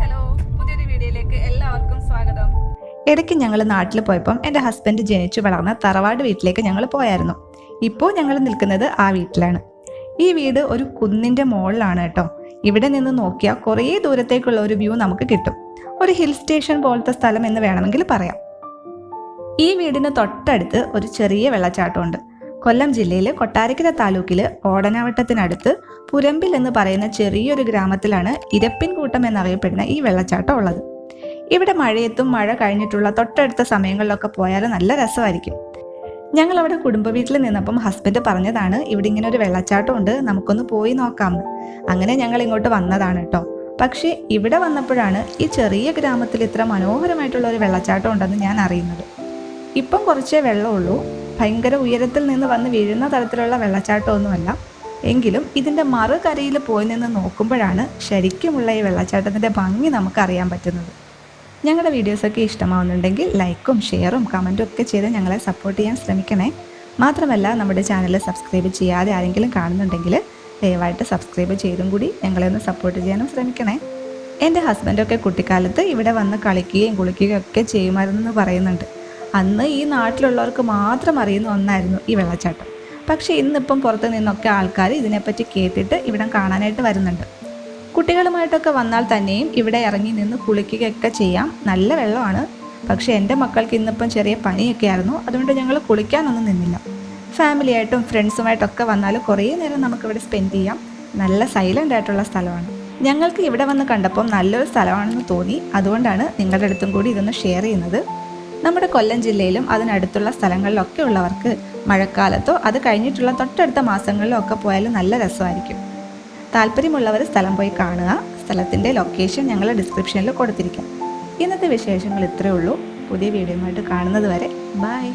Hello. വീഡിയോയിലേക്ക് എല്ലാവർക്കും സ്വാഗതം. ഇടയ്ക്ക് ഞങ്ങൾ നാട്ടിൽ പോയപ്പം എന്റെ ഹസ്ബൻഡ് ജനിച്ചു വളർന്ന തറവാട് വീട്ടിലേക്ക് ഞങ്ങൾ പോയായിരുന്നു. ഇപ്പോൾ ഞങ്ങൾ നിൽക്കുന്നത് ആ വീട്ടിലാണ്. ഈ വീട് ഒരു കുന്നിന്റെ മുകളിലാണ് കേട്ടോ. ഇവിടെ നിന്ന് നോക്കിയാൽ കുറേ ദൂരത്തേക്കുള്ള ഒരു വ്യൂ നമുക്ക് കിട്ടും. ഒരു ഹിൽ സ്റ്റേഷൻ പോലത്തെ സ്ഥലം എന്ന് വേണമെങ്കിൽ പറയാം. ഈ വീടിന് തൊട്ടടുത്ത് ഒരു ചെറിയ വെള്ളച്ചാട്ടമുണ്ട്. കൊല്ലം ജില്ലയിലെ കൊട്ടാരക്കര താലൂക്കിലെ ഓടനവട്ടത്തിനടുത്ത് പുരമ്പിൽ എന്ന് പറയുന്ന ചെറിയൊരു ഗ്രാമത്തിലാണ് ഇരപ്പിൻകൂട്ടം എന്നറിയപ്പെടുന്ന ഈ വെള്ളച്ചാട്ടം ഉള്ളത്. ഇവിടെ മഴയത്തും മഴ കഴിഞ്ഞിട്ടുള്ള തൊട്ടടുത്ത സമയങ്ങളിലൊക്കെ പോയാൽ നല്ല രസമായിരിക്കും. ഞങ്ങൾ അവിടെ കുടുംബ വീട്ടിൽ നിന്നപ്പം ഹസ്ബൻഡ് പറഞ്ഞതാണ് ഇവിടെ ഇങ്ങനെ ഒരു വെള്ളച്ചാട്ടം ഉണ്ട് നമുക്കൊന്ന് പോയി നോക്കാമെന്ന് അങ്ങനെ ഞങ്ങൾ ഇങ്ങോട്ട് വന്നതാണ് കേട്ടോ. പക്ഷേ ഇവിടെ വന്നപ്പോഴാണ് ഈ ചെറിയ ഗ്രാമത്തിൽ ഇത്ര മനോഹരമായിട്ടുള്ള ഒരു വെള്ളച്ചാട്ടം ഉണ്ടെന്ന് ഞാൻ അറിയുന്നത്. ഇപ്പം കുറച്ചേ വെള്ളമുള്ളൂ. ഭയങ്കര ഉയരത്തിൽ നിന്ന് വന്ന് വീഴുന്ന തരത്തിലുള്ള വെള്ളച്ചാട്ടമൊന്നുമല്ല. എങ്കിലും ഇതിന്റെ മറുകരയിൽ പോയി നിന്ന് നോക്കുമ്പോഴാണ് ശരിക്കുമുള്ള ഈ വെള്ളച്ചാട്ടത്തിന്റെ ഭംഗി നമുക്ക് അറിയാൻ പറ്റുന്നത്. ഞങ്ങളുടെ വീഡിയോസൊക്കെ ഇഷ്ടമാവുന്നുണ്ടെങ്കിൽ ലൈക്കും ഷെയറും കമന്റും ഒക്കെ ചെയ്ത് ഞങ്ങളെ സപ്പോർട്ട് ചെയ്യാൻ ശ്രമിക്കണേ. മാത്രമല്ല നമ്മുടെ ചാനൽ സബ്സ്ക്രൈബ് ചെയ്യാതെ ആരെങ്കിലും കാണുന്നുണ്ടെങ്കിൽ ദയവായിട്ട് സബ്സ്ക്രൈബ് ചെയ്തും കൂടി ഞങ്ങളെ ഒന്ന് സപ്പോർട്ട് ചെയ്യാനും ശ്രമിക്കണേ. എന്റെ ഹസ്ബൻഡൊക്കെ കുട്ടിക്കാലത്ത് ഇവിടെ വന്ന് കളിക്കുകയും കുളിക്കുകയും ഒക്കെ ചെയ്യുമായിരുന്നു എന്ന് പറയുന്നുണ്ട്. അന്ന് ഈ നാട്ടിലുള്ളവർക്ക് മാത്രം അറിയുന്ന ഒന്നായിരുന്നു ഈ വെള്ളച്ചാട്ടം. പക്ഷേ ഇന്നിപ്പം പുറത്ത് നിന്നൊക്കെ ആൾക്കാർ ഇതിനെപ്പറ്റി കേട്ടിട്ട് ഇവിടം കാണാനായിട്ട് വരുന്നുണ്ട്. കുട്ടികളുമായിട്ടൊക്കെ വന്നാൽ തന്നെയും ഇവിടെ ഇറങ്ങി നിന്ന് കുളിക്കുകയൊക്കെ ചെയ്യാം. നല്ല വെള്ളമാണ്. പക്ഷേ എന്റെ മക്കൾക്ക് ഇന്നിപ്പം ചെറിയ പനിയൊക്കെ ആയിരുന്നു അതുകൊണ്ട് ഞങ്ങൾ കുളിക്കാനൊന്നും നിന്നില്ല. ഫാമിലിയായിട്ടും ഫ്രണ്ട്സുമായിട്ടൊക്കെ വന്നാൽ കുറേ നേരം നമുക്കിവിടെ സ്പെൻഡ് ചെയ്യാം. നല്ല സൈലന്റ് ആയിട്ടുള്ള സ്ഥലമാണ്. ഞങ്ങൾക്ക് ഇവിടെ വന്ന് കണ്ടപ്പം നല്ലൊരു സ്ഥലമാണെന്ന് തോന്നി. അതുകൊണ്ടാണ് നിങ്ങളുടെ അടുത്തും കൂടി ഇതൊന്ന് ഷെയർ ചെയ്യുന്നത്. നമ്മുടെ കൊല്ലം ജില്ലയിലും അതിനടുത്തുള്ള സ്ഥലങ്ങളിലൊക്കെ ഉള്ളവർക്ക് മഴക്കാലത്തോ അത് കഴിഞ്ഞിട്ടുള്ള തൊട്ടടുത്ത മാസങ്ങളിലോ ഒക്കെ പോയാലും നല്ല രസമായിരിക്കും. താല്പര്യമുള്ളവർ സ്ഥലം പോയി കാണുക. സ്ഥലത്തിന്റെ ലൊക്കേഷൻ ഞങ്ങൾ ഡിസ്ക്രിപ്ഷനിൽ കൊടുത്തിരിക്കാം. ഇന്നത്തെ വിശേഷങ്ങൾ ഇത്രയേ ഉള്ളൂ. പുതിയ വീഡിയോയുമായിട്ട് കാണുന്നത് വരെ. ബൈ